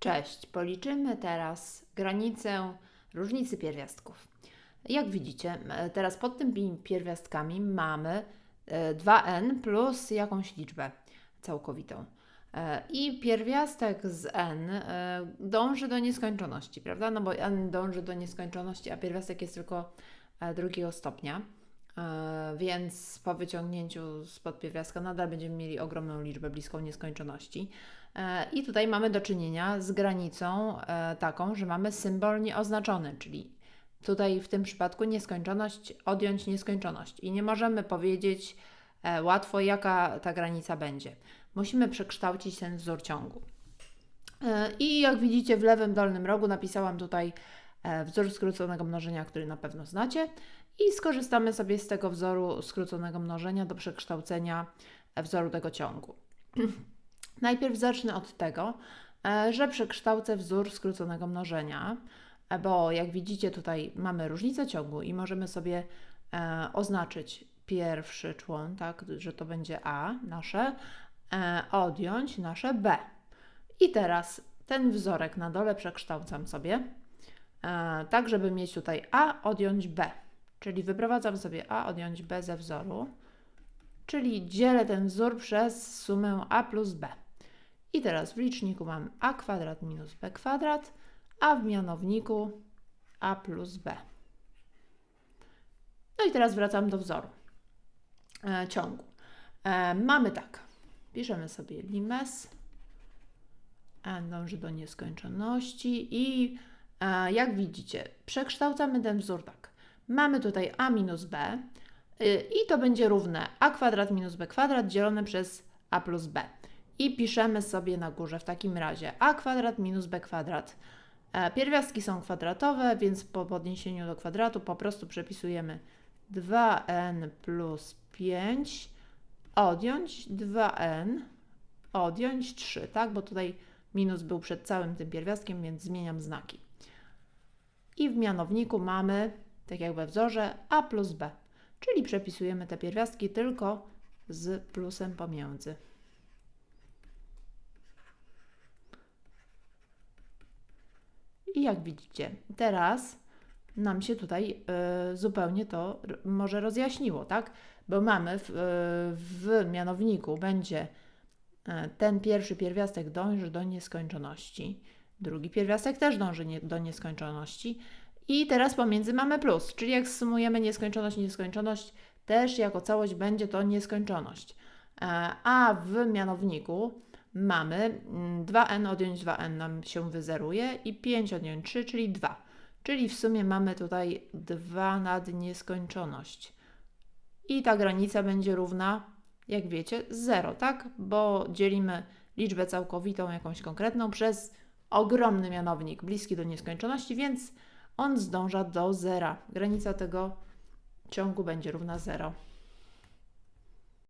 Cześć, policzymy teraz granicę różnicy pierwiastków. Jak widzicie, e, teraz pod tymi pierwiastkami mamy e, 2n plus jakąś liczbę całkowitą. E, I pierwiastek z n e, dąży do nieskończoności, prawda? No bo n dąży do nieskończoności, a pierwiastek jest tylko e, drugiego stopnia. E, Więc po wyciągnięciu spod pierwiastka nadal będziemy mieli ogromną liczbę bliską nieskończoności. E, I tutaj mamy do czynienia z granicą e, taką, że mamy symbol nieoznaczony, czyli tutaj w tym przypadku nieskończoność odjąć nieskończoność i nie możemy powiedzieć łatwo, jaka ta granica będzie. Musimy przekształcić ten wzór ciągu. I jak widzicie w lewym dolnym rogu napisałam tutaj wzór skróconego mnożenia, który na pewno znacie i skorzystamy sobie z tego wzoru skróconego mnożenia do przekształcenia e, wzoru tego ciągu. Najpierw zacznę od tego, e, że przekształcę wzór skróconego mnożenia, e, bo jak widzicie tutaj mamy różnicę ciągu i możemy sobie e, oznaczyć pierwszy człon, tak, że to będzie A nasze, e, odjąć nasze B. I teraz ten wzorek na dole przekształcam sobie, e, tak żeby mieć tutaj A odjąć B. Czyli wyprowadzam sobie A odjąć B ze wzoru, czyli dzielę ten wzór przez sumę A plus B. I teraz w liczniku mam a kwadrat minus b kwadrat, a w mianowniku a plus b. No i teraz wracam do wzoru e, ciągu. E, mamy tak, piszemy sobie limes, dąży do nieskończoności i e, jak widzicie, przekształcamy ten wzór tak. Mamy tutaj a minus b y, i to będzie równe a kwadrat minus b kwadrat dzielone przez a plus b i piszemy sobie na górze w takim razie a kwadrat minus b kwadrat. E, Pierwiastki są kwadratowe, więc po podniesieniu do kwadratu po prostu przepisujemy 2n plus 5 odjąć 2n odjąć 3, tak? Bo tutaj minus był przed całym tym pierwiastkiem, więc zmieniam znaki. I w mianowniku mamy, tak jak we wzorze, a plus b, czyli przepisujemy te pierwiastki tylko z plusem pomiędzy. I jak widzicie, teraz nam się tutaj y, zupełnie to może rozjaśniło, tak? Bo mamy w, y, w mianowniku będzie y, ten pierwszy pierwiastek dąży do nieskończoności, drugi pierwiastek też dąży nie, do nieskończoności i teraz pomiędzy mamy plus, czyli jak sumujemy nieskończoność i nieskończoność, też jako całość będzie to nieskończoność. E, A w mianowniku mamy mm, 2n odjąć 2n nam się wyzeruje i 5 odjąć 3, czyli 2. Czyli w sumie mamy tutaj 2 nad nieskończoność. I ta granica będzie równa, jak wiecie, 0, tak? Bo dzielimy liczbę całkowitą, jakąś konkretną, przez ogromny mianownik, bliski do nieskończoności, więc on zdąża do zera. Granica tego ciągu będzie równa 0.